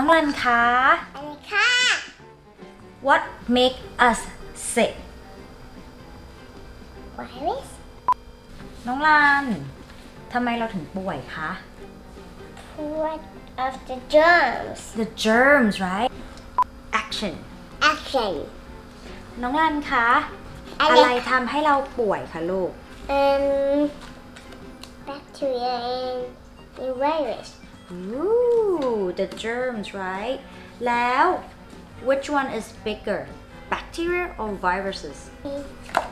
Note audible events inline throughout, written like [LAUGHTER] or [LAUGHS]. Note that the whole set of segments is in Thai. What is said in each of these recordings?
น้องรันคะอะไรค่ะ What make us sick ไวรัสน้องรันทำไมเราถึงป่วยคะ What of the germs The germs right Action action น้องรันคะ อะอะไรไรทำให้เราป่วยคะลูก um bacteria and the virus Ooh the germs right แล้ว which one is bigger bacteria or viruses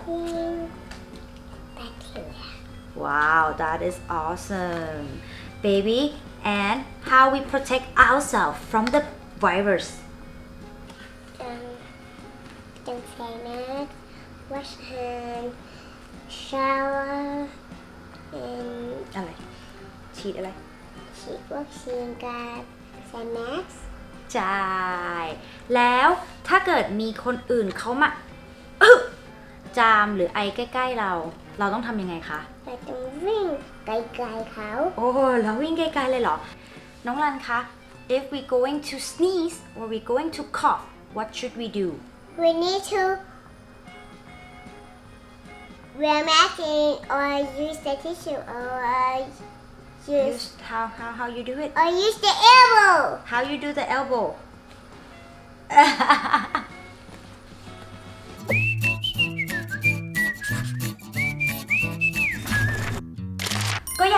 Mm, bacteria Wow that is awesome baby and how we protect ourselves from the virus um don't say mask wash hand shower and อะไร ฉีดอะไร ฉีดวัคซีนกับใส่แมสใช่แล้วถ้าเกิดมีคนอื่นเขามาอึ๊ะจามหรือไอใกล้ ๆเรา เราต้องทำยังไงคะ เราต้องวิ่งไกลๆเขา โอ้เราวิ่งไกลๆเลยเหรอ น้องรันคะ if we going to sneeze or we going to cough what should we do We need to wear mask and or use the tissue or use use how how how you do it? I use the elbow. how you do the elbow [LAUGHS]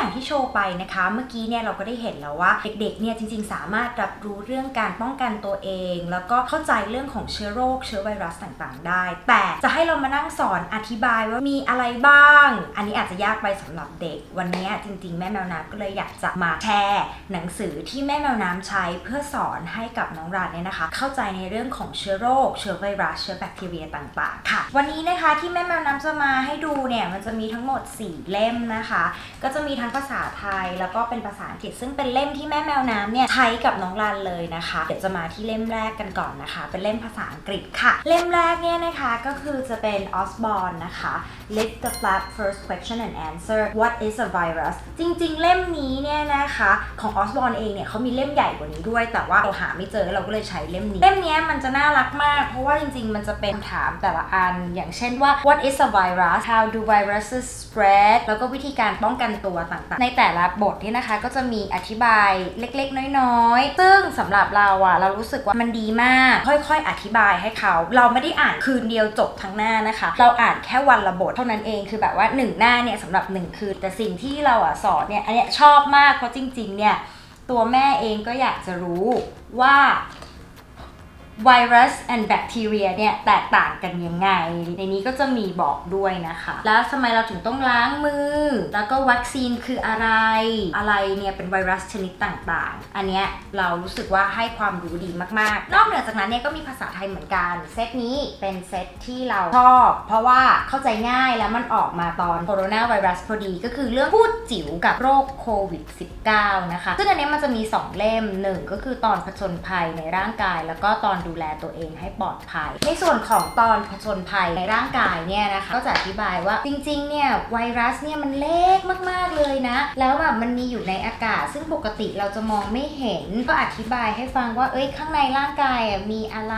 อย่างที่โชว์ไปนะคะ เมื่อกี้เนี่ยเราก็ได้เห็นแล้วว่าเด็กๆเนี่ยจริงๆ สามารถรับรู้เรื่องการป้องกันตัวเอง แล้วก็เข้าใจเรื่องของเชื้อโรคเชื้อไวรัสต่างๆ ได้ แต่จะให้เรามานั่งสอนอธิบายว่ามีอะไรบ้าง อันนี้อาจจะยากไปสำหรับเด็ก วันนี้จริง ๆ แม่แมวน้ำก็เลยอยากจะมาแชร์หนังสือที่แม่แมวน้ำใช้เพื่อสอนให้กับน้องรันเนี่ยนะคะ เข้าใจในเรื่องของเชื้อโรค เชื้อไวรัสเชื้อแบคทีเรียต่างๆ ค่ะ วันนี้นะคะที่แม่แมวน้ำจะมาให้ดูเนี่ยมันจะมีทั้งหมด 4 เล่มนะคะ ก็จะมีทั้งภาษาไทยแล้วก็เป็นภาษาอังกฤษ ซึ่งเป็นเล่มที่แม่แมวน้ำเนี่ยใช้กับน้องรันเลยนะคะ เดี๋ยวจะมาที่เล่มแรกกันก่อนนะคะ เป็นเล่มภาษาอังกฤษค่ะ เล่มแรกเนี่ยนะคะก็คือจะเป็น Osborne นะคะ Lift the flap first question and answer What is a virus จริง ๆ เล่มนี้เนี่ยนะคะของ Osborne เองเนี่ยเขามีเล่มใหญ่กว่านี้ด้วย แต่ว่าเราหาไม่เจอเราก็เลยใช้เล่มนี้ เล่มนี้มันจะน่ารักมาก เพราะว่าจริง ๆ มันจะเป็นคำถามแต่ละอัน อย่างเช่นว่า What is a virus How do viruses spread แล้วก็วิธีการป้องกันตัวต่างๆ ในแต่ละบทนี่นะคะก็จะมีอธิบายเล็กๆ น้อยๆ ซึ่งสำหรับเราอะเรารู้สึกว่ามันดีมาก ค่อยๆ อธิบายให้เขา เราไม่ได้อ่านคืนเดียวจบทั้งหน้านะคะ เราอ่านแค่วันละบทเท่านั้นเองคือแบบว่าหนึ่งหน้าเนี่ยสำหรับหนึ่งคืน แต่สิ่งที่เราอะสอนเนี่ยอันเนี้ยชอบมากเพราะจริง ๆ เนี่ยตัวแม่เองก็อยากจะรู้ว่า ไวรัส and แบคทีเรียเนี่ยแตกต่างกันยังไง ในนี้ก็จะมีบอกด้วยนะคะ แล้วทำไมเราถึงต้องล้างมือ แล้วก็วัคซีนคืออะไร อะไรเนี่ยเป็นไวรัสชนิดต่างๆ อันเนี้ยเรารู้สึกว่าให้ความรู้ดีมากๆ นอกเหนือจากนั้นเนี่ยก็มีภาษาไทยเหมือนกัน เซตนี้เป็นเซตที่เราชอบ เพราะว่าเข้าใจง่ายแล้วมันออกมาตอนโคโรนาไวรัสพอดี ก็คือเรื่องพูดจิ๋วกับโรคโควิด -19 นะคะ ซึ่งอันเนี้ยมันจะมี 2 เล่มหนึ่งก็คือตอนผจญภัยในร่างกาย แล้วก็ตอนดูแลตัวเองให้ปลอดภัย ในส่วนของตอนผจญภัยในร่างกายเนี่ยนะคะก็จะอธิบายว่าจริงๆเนี่ยไวรัสเนี่ยมันเล็กมากๆเลยนะ แล้วแบบมันมีอยู่ในอากาศ ซึ่งปกติเราจะมองไม่เห็น ก็อธิบายให้ฟังว่าเอ้ยข้างในร่างกายมีอะไร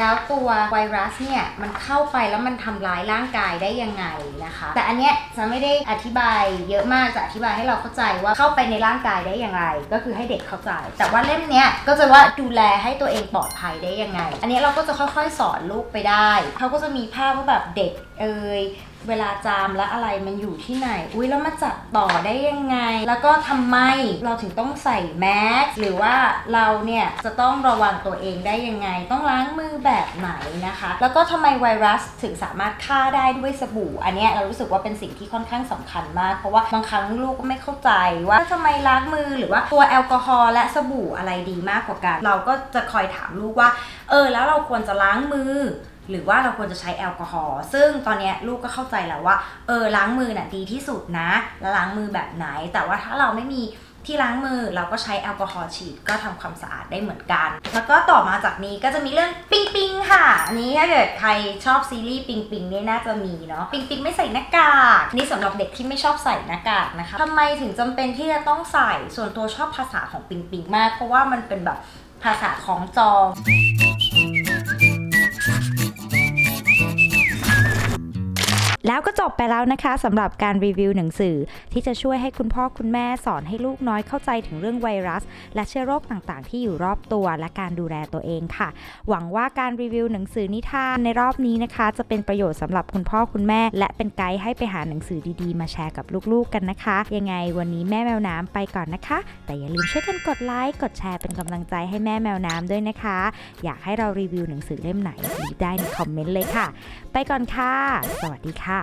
แล้วตัวไวรัสเนี่ยมันเข้าไปแล้วมันทำร้ายร่างกายได้ยังไงนะคะ แต่อันเนี้ยจะไม่ได้อธิบายเยอะมากจะอธิบายให้เราเข้าใจว่าเข้าไปในร่างกายได้ยังไงก็คือให้เด็กเข้าใจ แต่ว่าเล่มเนี้ยก็จะว่าดูแลให้ตัวเองปลอดภัยได้ยังไง อันนี้เราก็จะค่อยๆสอนลูกไปได้ เขาก็จะมีภาพว่าแบบเด็กเอ่ย เวลาจามแล้วอะไรมันอยู่ที่ไหน อุ้ยแล้วมาจับต่อได้ยังไง แล้วก็ทำไมเราถึงต้องใส่แมสหรือว่าเราเนี่ยจะต้องระวังตัวเองได้ยังไง ต้องล้างมือแบบไหนนะคะ แล้วก็ทำไมไวรัสถึงสามารถฆ่าได้ด้วยสบู่ อันนี้เรารู้สึกว่าเป็นสิ่งที่ค่อนข้างสำคัญมาก เพราะว่าบางครั้งลูกก็ไม่เข้าใจว่าทำไมล้างมือหรือว่าตัวแอลกอฮอล์และสบู่อะไรดีมากกว่ากัน เราก็จะคอยถามลูกว่า เออ แล้วเราควรจะล้างมือ หรือว่าเราควรจะใช้แอลกอฮอล์ซึ่งตอนนี้ลูกก็เข้าใจแล้วว่า เออล้างมือน่ะดีที่สุดนะ แล้วล้างมือแบบไหน แต่ว่าถ้าเราไม่มีที่ล้างมือเราก็ใช้แอลกอฮอล์ฉีดก็ทำความสะอาดได้เหมือนกัน แล้วก็ต่อมาจากนี้ก็จะมีเรื่องปิงปิงค่ะ อันนี้ถ้าเกิดใครชอบซีรีส์ปิงปิงเนี่ยน่าจะมีเนาะปิงปิงไม่ใส่หน้ากากนี่สำหรับเด็กที่ไม่ชอบใส่หน้ากากนะคะทำไมถึงจำเป็นที่จะต้องใส่ส่วนตัวชอบภาษาของปิงปิงมาก เพราะว่ามันเป็นแบบภาษาของจอง แล้วก็จบไปแล้วนะคะสำหรับการรีวิวหนังสือ ที่จะช่วยให้คุณพ่อคุณแม่สอนให้ลูกน้อยเข้าใจถึงเรื่องไวรัส และเชื้อโรคต่างๆ ที่อยู่รอบตัวและการดูแลตัวเองค่ะ หวังว่าการรีวิวหนังสือนิทานในรอบนี้นะคะ จะเป็นประโยชน์สำหรับคุณพ่อคุณแม่ และเป็นไกด์ให้ไปหาหนังสือดีๆ มาแชร์กับลูกๆกันนะคะ ยังไงวันนี้แม่แมวน้ำไปก่อนนะคะ แต่อย่าลืมช่วยกันกดไลค์กดแชร์เป็นกำลังใจให้แม่แมวน้ำด้วยนะคะ อยากให้เรารีวิวหนังสือเล่มไหนรีได้ในคอมเมนต์เลยค่ะ ไปก่อนค่ะ สวัสดีค่ะค่ะ